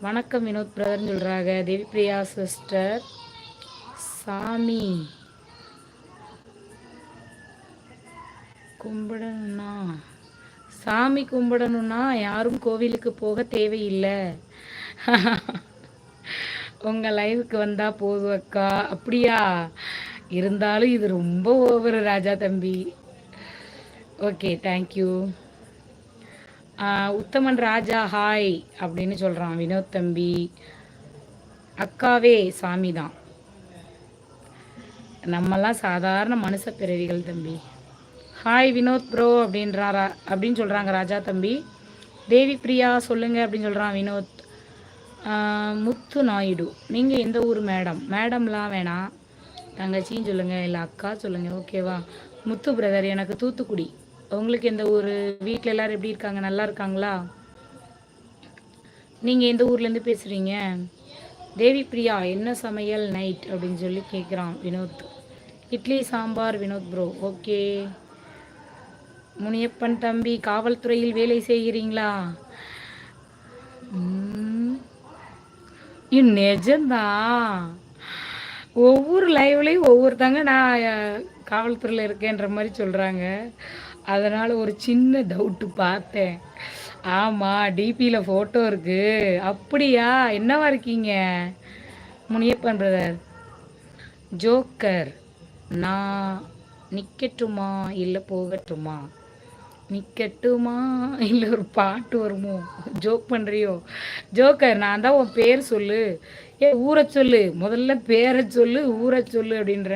வணக்கம் வினோத் பிரதர்னு சொல்கிறாங்க தேவி பிரியா சிஸ்டர். சாமி. கும்பிடணும்னா. சாமி கும்பிடணும்னா யாரும் கோவிலுக்கு போக தேவையில்லை. உங்கள் லைவுக்கு வந்தால் போதும் அக்கா. அப்படியா? இருந்தாலும் இது ரொம்ப ஓவர் ராஜா தம்பி. Okay thank you Uthaman Raja hi அப்படின்னு சொல்கிறான் வினோத் தம்பி. அக்காவே சாமி தான் நம்மெல்லாம் சாதாரண மனுஷ பிறவிகள் தம்பி. ஹாய் வினோத் ப்ரோ அப்படின்றா அப்படின்னு சொல்கிறாங்க ராஜா தம்பி. தேவி பிரியா சொல்லுங்கள் அப்படின்னு சொல்கிறான் வினோத். முத்து நாயுடு. நீங்கள் எந்த ஊர் மேடம்? மேடம்லாம் வேணாம். தங்கச்சின்னு சொல்லுங்கள் இல்லை அக்கா சொல்லுங்கள் ஓகேவா? முத்து பிரதர் எனக்கு தூத்துக்குடி. உங்களுக்கு எந்த ஊர் வீட்டில் எல்லோரும் எப்படி இருக்காங்க? நல்லா இருக்காங்களா? நீங்கள் எந்த ஊர்லேருந்து பேசுகிறீங்க தேவி பிரியா என்ன சமையல் நைட் அப்படின்னு சொல்லி கேட்குறான் வினோத். இட்லி சாம்பார் வினோத் ப்ரோ ஓகே முனியப்பன் தம்பி காவல்துறையில் வேலை செய்கிறீங்களா? நிஜம்தான். ஒவ்வொரு லைவ்லையும் ஒவ்வொருத்தங்க நான் காவல்துறையில் இருக்கேன்ற மாதிரி சொல்கிறாங்க அதனால் ஒரு சின்ன டவுட்டு பார்த்தேன். ஆமாம் டிபியில் ஃபோட்டோ இருக்குது அப்படியா? என்னவா இருக்கீங்க? முனியப்பன் பிரதர் ஜோக்கர் நான் நிற்கட்டுமா இல்லை போகட்டுமா? நிற்கட்டுமா இல்லை ஒரு பாட்டு வருமோ? ஜோக் பண்ணுறியோ ஜோக்கர் நான் தான் உன் பேர் சொல்லு. ஏ ஊரை சொல்லு. முதல்ல பேரை சொல்லு ஊரை சொல்லு அப்படின்ற.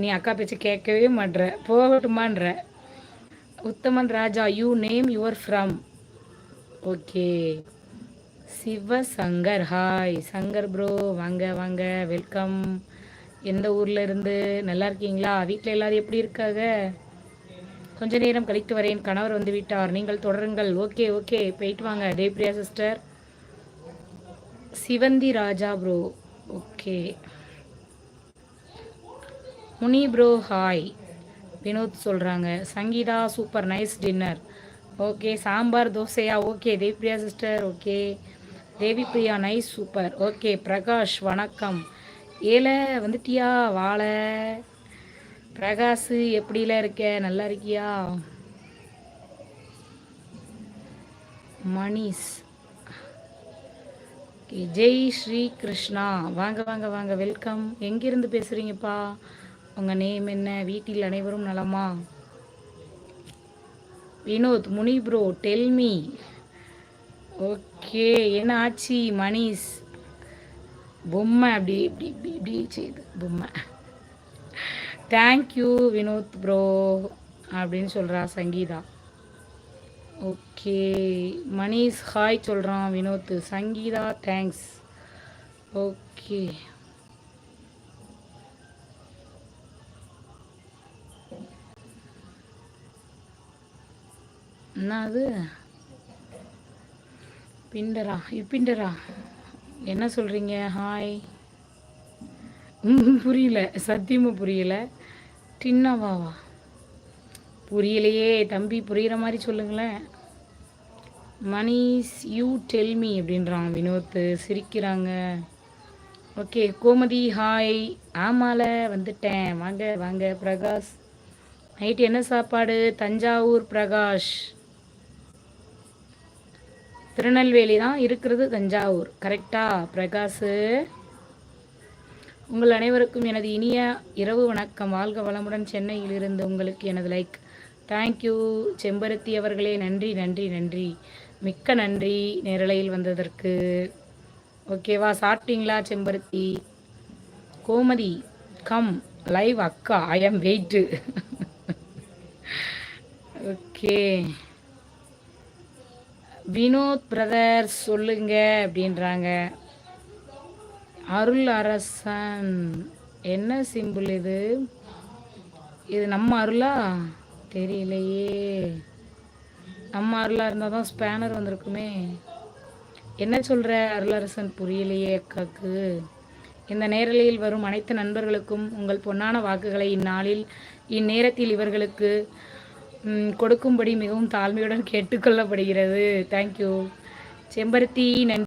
நீ அக்கா பேச்சு கேட்கவே மாட்ற. போகட்டுமான்ற. Uthaman Raja you name your from okay Siva Shankar hi Shankar bro வாங்க வாங்க. வெல்கம் எந்த ஊரில் இருந்து? நல்லா இருக்கீங்களா? வீட்டில் எல்லோரும் எப்படி இருக்காங்க? கொஞ்ச நேரம் கழித்து வரேன். கணவர் வந்து விட்டார். நீங்கள் தொடருங்கள். ஓகே ஓகே போயிட்டு வாங்க. Devpriya sister Sivanthi Raja bro okay Muni bro hi Vinod சொல்கிறாங்க Sangeetha super nice dinner okay sambar தோசையா? Okay Devipriya sister okay Devipriya nice super okay Prakash வணக்கம். ஏல வந்துட்டியா வாழை. பிரகாஷ் எப்படிலாம் இருக்க? நல்லா இருக்கியா? மணிஷ். ஜெய் ஸ்ரீ கிருஷ்ணா. வாங்க வாங்க வாங்க. வெல்கம் எங்கேருந்து பேசுகிறீங்கப்பா உங்கள் நேம் என்ன? வீட்டில் அனைவரும் நலமா? Vinod Muni bro tell me okay. என்ன ஆச்சு? மணிஷ். பொம்மை அப்படி இப்படி இப்படி இப்படி செய்யுது பொம்மை. தேங்க்யூ வினோத் ப்ரோ அப்படின்னு சொல்கிறா சங்கீதா. ஓகே. மணிஷ் ஹாய் சொல்கிறான் வினோத். Sangeetha thanks okay. என்ன அது? பிண்டரா? இப்பிண்டரா என்ன சொல்கிறீங்க ஹாய். புரியல. சத்தியமாக புரியல. டின்னாவாவா? புரியலையே தம்பி புரிகிற மாதிரி சொல்லுங்களேன். மணிஸ் யூ டெல்மி அப்படின்றான் வினோத் சிரிக்கிறாங்க. ஓகே கோமதி ஹாய் ஆமால வந்துட்டேன். வாங்க வாங்க பிரகாஷ். நைட் என்ன சாப்பாடு? தஞ்சாவூர் பிரகாஷ். திருநெல்வேலி தான் இருக்கிறது தஞ்சாவூர். கரெக்டா பிரகாஷ்? உங்கள் அனைவருக்கும் எனது இனிய இரவு வணக்கம். வாழ்க வளமுடன் சென்னையில் இருந்து உங்களுக்கு எனது லைக் தேங்க்யூ செம்பருத்தி அவர்களே. நன்றி நன்றி நன்றி. மிக்க நன்றி நேரலையில் வந்ததற்கு. ஓகேவா சாப்பிட்டீங்களா செம்பருத்தி? கோமதி கம் லைவ் அக்கா I am wait okay Vinod brother சொல்லுங்க அப்படின்றாங்க. அருள் அரசன். என்ன சிம்பிள் இது? இது நம்ம அருளா? தெரியலையே. நம்ம அருளாக இருந்தால் தான் ஸ்பேனர் வந்திருக்குமே. என்ன சொல்கிற அருளரசன்? புரியலையே அக்காக்கு. இந்த நேரலையில் வரும் அனைத்து நண்பர்களுக்கும் உங்கள் பொன்னான வாக்குகளை இந்நாளில் இந்நேரத்தில் இவர்களுக்கு கொடுக்கும்படி மிகவும் தாழ்மையுடன் கேட்டுக்கொள்ளப்படுகிறது. தேங்க்யூ செம்பருத்தி நன்றி